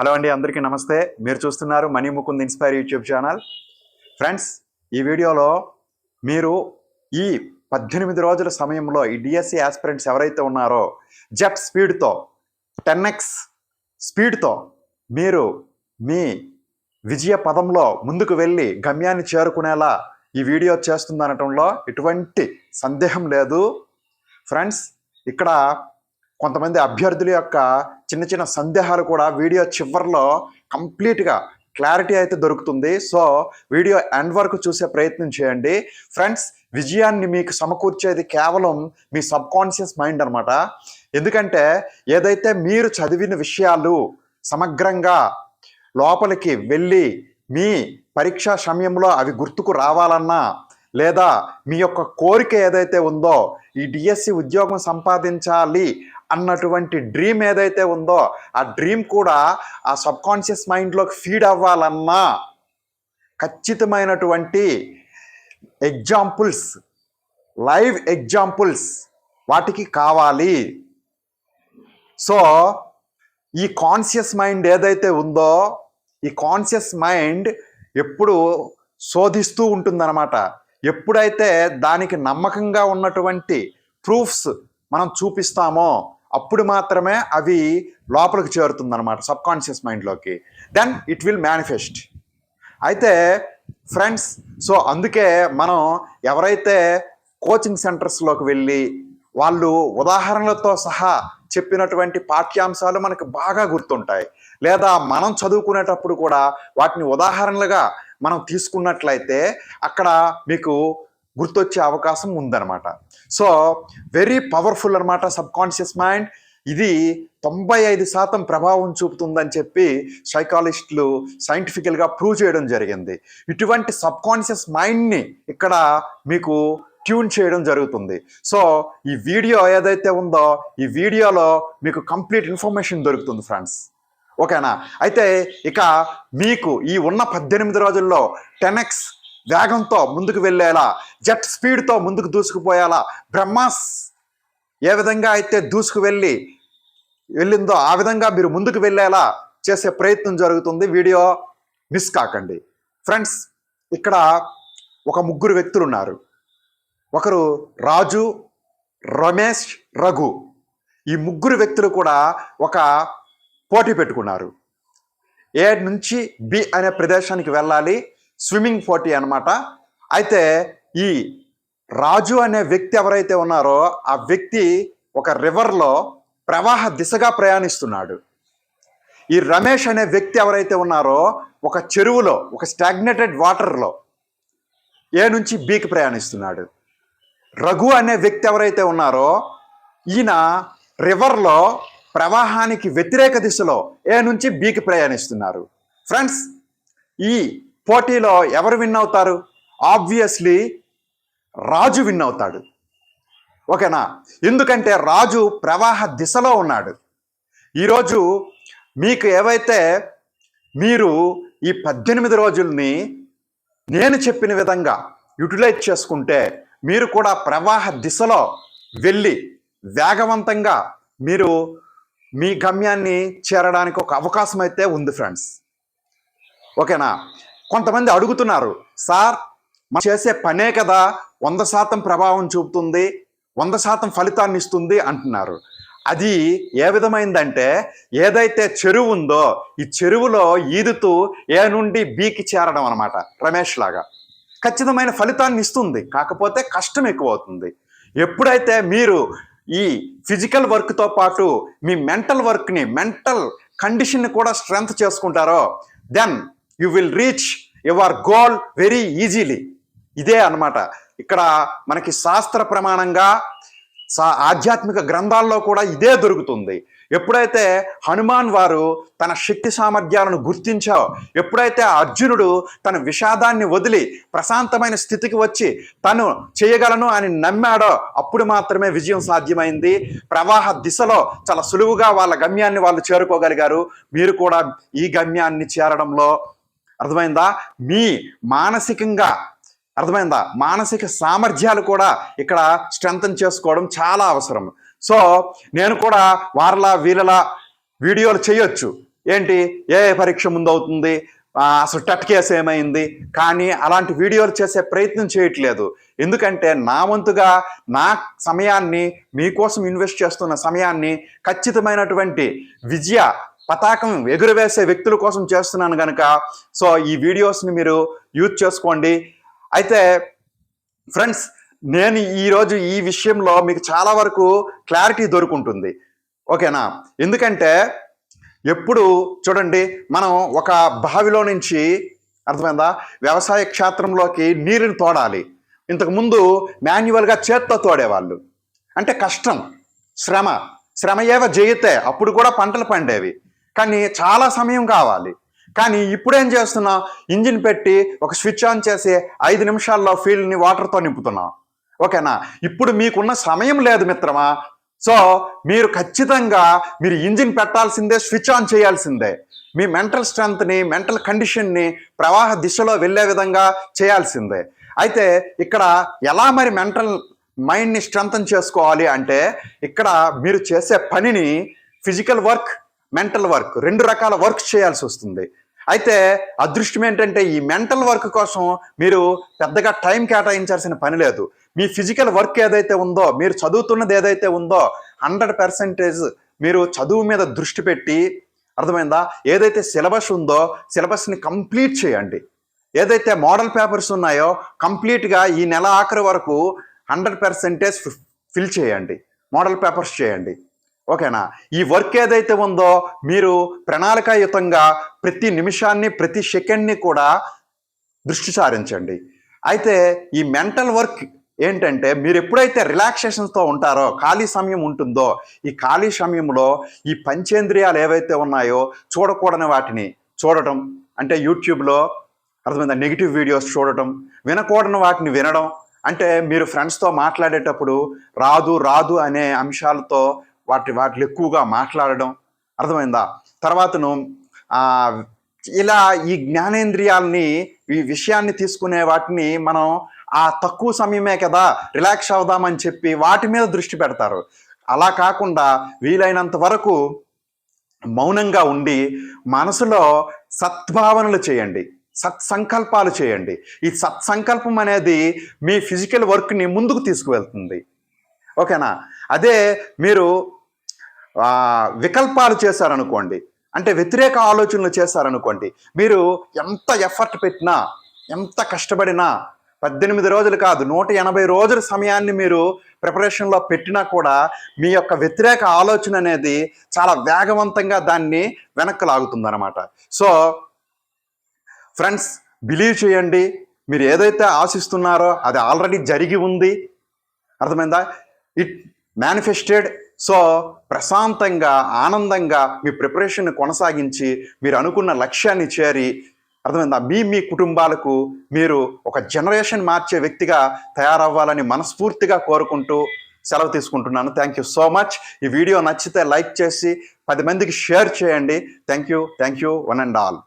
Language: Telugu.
హలో అండి అందరికీ నమస్తే. మీరు చూస్తున్నారు Mani Mukund inspire YouTube channel. Friends ఈ వీడియోలో మీరు ఈ పద్దెనిమిది రోజుల సమయంలో ఈ డిఎస్సి ఆస్పిరెంట్స్ ఎవరైతే ఉన్నారో జెట్ స్పీడ్తో టెన్ ఎక్స్ స్పీడ్తో మీరు మీ విజయ పదంలో ముందుకు వెళ్ళి గమ్యాన్ని చేరుకునేలా ఈ వీడియో చేస్తుందనటంలో ఎటువంటి సందేహం లేదు. ఫ్రెండ్స్ ఇక్కడ కొంతమంది అభ్యర్థుల యొక్క చిన్న చిన్న సందేహాలు కూడా వీడియో చివరిలో కంప్లీట్గా క్లారిటీ అయితే దొరుకుతుంది. సో వీడియో ఎండ్ వరకు చూసే ప్రయత్నం చేయండి. ఫ్రెండ్స్ విజయాన్ని మీకు సమకూర్చేది కేవలం మీ సబ్ కాన్షియస్ మైండ్ అనమాట ఎందుకంటే ఏదైతే మీరు చదివిన విషయాలు సమగ్రంగా లోపలికి వెళ్ళి మీ పరీక్షా సమయంలో అవి గుర్తుకు రావాలన్నా లేదా మీ యొక్క కోరిక ఏదైతే ఉందో ఈ డిఎస్సి ఉద్యోగం సంపాదించాలి అన్నటువంటి డ్రీమ్ ఏదైతే ఉందో ఆ డ్రీమ్ కూడా ఆ సబ్ కాన్షియస్ మైండ్లోకి ఫీడ్ అవ్వాలన్నా ఖచ్చితమైనటువంటి ఎగ్జాంపుల్స్ లైవ్ ఎగ్జాంపుల్స్ వాటికి కావాలి. సో ఈ కాన్షియస్ మైండ్ ఏదైతే ఉందో ఈ కాన్షియస్ మైండ్ ఎప్పుడు శోధిస్తూ ఉంటుందన్నమాట. ఎప్పుడైతే దానికి నమ్మకంగా ఉన్నటువంటి ప్రూఫ్స్ మనం చూపిస్తామో అప్పుడు మాత్రమే అవి లోపలికి చేరుతుందన్నమాట సబ్ కాన్షియస్ మైండ్లోకి దెన్ ఇట్ విల్ మేనిఫెస్ట్ అయితే ఫ్రెండ్స్ సో అందుకే మనం ఎవరైతే కోచింగ్ సెంటర్స్లోకి వెళ్ళి వాళ్ళు ఉదాహరణలతో సహా చెప్పినటువంటి పాఠ్యాంశాలు మనకు బాగా గుర్తుంటాయి. లేదా మనం చదువుకునేటప్పుడు కూడా వాటిని ఉదాహరణలుగా మనం తీసుకున్నట్లయితే అక్కడ మీకు గుర్తొచ్చే అవకాశం ఉందన్నమాట. సో వెరీ పవర్ఫుల్ అనమాట సబ్ కాన్షియస్ మైండ్ ఇది తొంభై ఐదు శాతం ప్రభావం చూపుతుందని చెప్పి సైకాలజిస్టులు సైంటిఫికల్గా ప్రూవ్ చేయడం జరిగింది. ఇటువంటి సబ్ కాన్షియస్ మైండ్ని ఇక్కడ మీకు ట్యూన్ చేయడం జరుగుతుంది. సో ఈ వీడియో ఏదైతే ఉందో ఈ వీడియోలో మీకు కంప్లీట్ ఇన్ఫర్మేషన్ దొరుకుతుంది ఫ్రెండ్స్ ఓకేనా? అయితే ఇక మీకు ఈ ఉన్న పద్దెనిమిది రోజుల్లో టెన్ ఎక్స్ వేగంతో ముందుకు వెళ్ళేలా జెట్ స్పీడ్తో ముందుకు దూసుకుపోయేలా బ్రహ్మాస్ ఏ విధంగా అయితే దూసుకు వెళ్ళి వెళ్ళిందో ఆ విధంగా మీరు ముందుకు వెళ్ళేలా చేసే ప్రయత్నం జరుగుతుంది. వీడియో మిస్ కాకండి. ఫ్రెండ్స్ ఇక్కడ ఒక ముగ్గురు వ్యక్తులు ఉన్నారు ఒకరు రాజు రమేష్ రఘు. ఈ ముగ్గురు వ్యక్తులు కూడా ఒక పోటీ పెట్టుకున్నారు. ఏ నుంచి బి అనే ప్రదేశానికి వెళ్ళాలి స్విమ్మింగ్ పోటీ అనమాట అయితే ఈ రాజు అనే వ్యక్తి ఎవరైతే ఉన్నారో ఆ వ్యక్తి ఒక రివర్లో ప్రవాహ దిశగా ప్రయాణిస్తున్నాడు. ఈ రమేష్ అనే వ్యక్తి ఎవరైతే ఉన్నారో ఒక చెరువులో ఒక స్టాగ్నేటెడ్ వాటర్లో ఏ నుంచి బీకి ప్రయాణిస్తున్నాడు. రఘు అనే వ్యక్తి ఎవరైతే ఉన్నారో ఈయన రివర్లో ప్రవాహానికి వ్యతిరేక దిశలో ఏ నుంచి బీకి ప్రయాణిస్తున్నారు. ఫ్రెండ్స్ ఈ పోటీలో ఎవరు విన్ అవుతారు? ఆబ్వియస్లీ రాజు విన్ అవుతాడు. ఓకేనా? ఎందుకంటే రాజు ప్రవాహ దిశలో ఉన్నాడు. ఈరోజు మీకు ఏవైతే మీరు ఈ పద్దెనిమిది రోజుల్ని నేను చెప్పిన విధంగా యూటిలైజ్ చేసుకుంటే మీరు కూడా ప్రవాహ దిశలో వెళ్ళి వేగవంతంగా మీరు మీ గమ్యాన్ని చేరడానికి ఒక అవకాశం అయితే ఉంది ఫ్రెండ్స్ ఓకేనా? కొంతమంది అడుగుతున్నారు సార్ మనం చేసే పనే కదా వంద శాతం ప్రభావం చూపుతుంది వంద శాతం ఫలితాన్ని ఇస్తుంది అంటున్నారు. అది ఏ విధమైందంటే ఏదైతే చెరువు ఉందో ఈ చెరువులో ఈదుతూ ఏ నుండి బీకి చేరడం అనమాట రమేష్ లాగా. ఖచ్చితమైన ఫలితాన్ని ఇస్తుంది కాకపోతే కష్టం ఎక్కువ అవుతుంది ఎప్పుడైతే మీరు ఈ ఫిజికల్ వర్క్తో పాటు మీ మెంటల్ వర్క్ని మెంటల్ కండిషన్ని కూడా స్ట్రెంగ్త్ చేసుకుంటారో then you will reach your goal very easily. ఇదే అన్నమాట. ఇక్కడ మనకి శాస్త్ర ప్రమాణంగా సా ఆధ్యాత్మిక గ్రంథాల్లో కూడా ఇదే దొరుకుతుంది. ఎప్పుడైతే హనుమాన్ వారు తన శక్తి సామర్థ్యాలను గుర్తించావు ఎప్పుడైతే అర్జునుడు తన విషాదాన్ని వదిలి ప్రశాంతమైన స్థితికి వచ్చి తను చేయగలను అని నమ్మాడో అప్పుడు మాత్రమే విజయం సాధ్యమైంది. ప్రవాహ దిశలో చాలా సులువుగా వాళ్ళ గమ్యాన్ని వాళ్ళు చేరుకోగలిగారు. మీరు కూడా ఈ గమ్యాన్ని చేరడంలో అర్థమైందా? మీ మానసికంగా అర్థమైందా? మానసిక సామర్థ్యాలు కూడా ఇక్కడ స్ట్రెంగ్తన్ చేసుకోవడం చాలా అవసరం. సో నేను కూడా వారలా వీళ్ళలా వీడియోలు చేయొచ్చు. ఏంటి? ఏ పరీక్ష ముందు అవుతుంది అసలు టట్ కేసు ఏమైంది? కానీ అలాంటి వీడియోలు చేసే ప్రయత్నం చేయట్లేదు. ఎందుకంటే నా వంతుగా నా సమయాన్ని మీకోసం ఇన్వెస్ట్ చేస్తున్న సమయాన్ని ఖచ్చితమైనటువంటి విజయ పతాకం ఎగురవేసే వ్యక్తుల కోసం చేస్తున్నాను కనుక సో ఈ వీడియోస్ని మీరు యూజ్ చేసుకోండి. అయితే ఫ్రెండ్స్ నేను ఈరోజు ఈ విషయంలో మీకు చాలా వరకు క్లారిటీ దొరుకుంటుంది. ఓకేనా? ఎందుకంటే ఎప్పుడు చూడండి మనం ఒక బావిలో నుంచి అర్థమైందా? వ్యవసాయ క్షేత్రంలోకి నీరుని తోడాలి. ఇంతకుముందు మాన్యువల్గా చేత్తో తోడేవాళ్ళు. అంటే కష్టం శ్రమ శ్రమ ఏవ జయితే అప్పుడు కూడా పంటలు పండేవి. కానీ చాలా సమయం కావాలి. కానీ ఇప్పుడు ఏం ఇంజిన్ పెట్టి ఒక స్విచ్ ఆన్ చేసి ఐదు నిమిషాల్లో ఫీల్డ్ని వాటర్తో నింపుతున్నా. ఓకేనా? ఇప్పుడు మీకున్న సమయం లేదు మిత్రమా. సో మీరు ఖచ్చితంగా మీరు ఇంజిన్ పెట్టాల్సిందే స్విచ్ ఆన్ చేయాల్సిందే. మీ మెంటల్ స్ట్రెంగ్త్ని మెంటల్ కండిషన్ని ప్రవాహ దిశలో వెళ్ళే విధంగా చేయాల్సిందే. అయితే ఇక్కడ ఎలా మరి మెంటల్ మైండ్ని స్ట్రెంగ్తన్ చేసుకోవాలి అంటే ఇక్కడ మీరు చేసే పనిని ఫిజికల్ వర్క్ మెంటల్ వర్క్ రెండు రకాల వర్క్ చేయాల్సి వస్తుంది. అయితే అదృష్టం ఏంటంటే ఈ మెంటల్ వర్క్ కోసం మీరు పెద్దగా టైం కేటాయించాల్సిన పని లేదు. మీ ఫిజికల్ వర్క్ ఏదైతే ఉందో మీరు చదువుతున్నది ఏదైతే ఉందో హండ్రెడ్ పర్సెంటేజ్ మీరు చదువు మీద దృష్టి పెట్టి అర్థమైందా? ఏదైతే సిలబస్ ఉందో సిలబస్ని కంప్లీట్ చేయండి. ఏదైతే మోడల్ పేపర్స్ ఉన్నాయో కంప్లీట్గా ఈ నెల ఆఖరి వరకు హండ్రెడ్ పర్సెంటేజ్ ఫిల్ చేయండి. మోడల్ పేపర్స్ చేయండి. ఓకేనా? ఈ వర్క్ ఏదైతే ఉందో మీరు ప్రణాళికాయుతంగా ప్రతి నిమిషాన్ని ప్రతి సెకండ్ని కూడా దృష్టి సారించండి. అయితే ఈ మెంటల్ వర్క్ ఏంటంటే మీరు ఎప్పుడైతే రిలాక్సేషన్స్తో ఉంటారో ఖాళీ సమయం ఉంటుందో ఈ ఖాళీ సమయంలో ఈ పంచేంద్రియాలు ఏవైతే ఉన్నాయో చూడకూడని వాటిని చూడటం అంటే యూట్యూబ్లో అర్థమైందా? నెగిటివ్ వీడియోస్ చూడటం వినకూడని వాటిని వినడం అంటే మీరు ఫ్రెండ్స్తో మాట్లాడేటప్పుడు రాదు రాదు అనే అంశాలతో వాటి వాటిలో ఎక్కువగా మాట్లాడడం అర్థమైందా? తర్వాతను ఇలా ఈ జ్ఞానేంద్రియాలని ఈ విషయాన్ని తీసుకునే వాటిని మనం ఆ తక్కువ సమయమే కదా రిలాక్స్ అవుదామని చెప్పి వాటి మీద దృష్టి పెడతారు. అలా కాకుండా వీలైనంత వరకు మౌనంగా ఉండి మనసులో సద్భావనలు చేయండి. సత్సంకల్పాలు చేయండి. ఈ సత్సంకల్పం అనేది మీ ఫిజికల్ వర్క్ని ముందుకు తీసుకువెళ్తుంది. ఓకేనా? అదే మీరు వికల్పాలు చేశారనుకోండి అంటే వ్యతిరేక ఆలోచనలు చేశారనుకోండి మీరు ఎంత ఎఫర్ట్ పెట్టినా ఎంత కష్టపడినా పద్దెనిమిది రోజులు కాదు నూట ఎనభై రోజుల సమయాన్ని మీరు ప్రిపరేషన్లో పెట్టినా కూడా మీ యొక్క వ్యతిరేక ఆలోచన అనేది చాలా వేగవంతంగా దాన్ని వెనక్కి లాగుతుందన్నమాట. సో ఫ్రెండ్స్ బిలీవ్ చేయండి. మీరు ఏదైతే ఆశిస్తున్నారో అది ఆల్రెడీ జరిగి ఉంది. అర్థమైందా? ఇట్ మేనిఫెస్టెడ్ సో ప్రశాంతంగా ఆనందంగా మీ ప్రిపరేషన్ కొనసాగించి మీరు అనుకున్న లక్ష్యాన్ని చేరి అర్థమైందా? మీ మీ కుటుంబాలకు మీరు ఒక జనరేషన్ మార్చే వ్యక్తిగా తయారవ్వాలని మనస్ఫూర్తిగా కోరుకుంటూ సెలవు తీసుకుంటున్నాను. థ్యాంక్ యూ సో మచ్ ఈ వీడియో నచ్చితే లైక్ చేసి పది మందికి షేర్ చేయండి. Thank you thank you one and all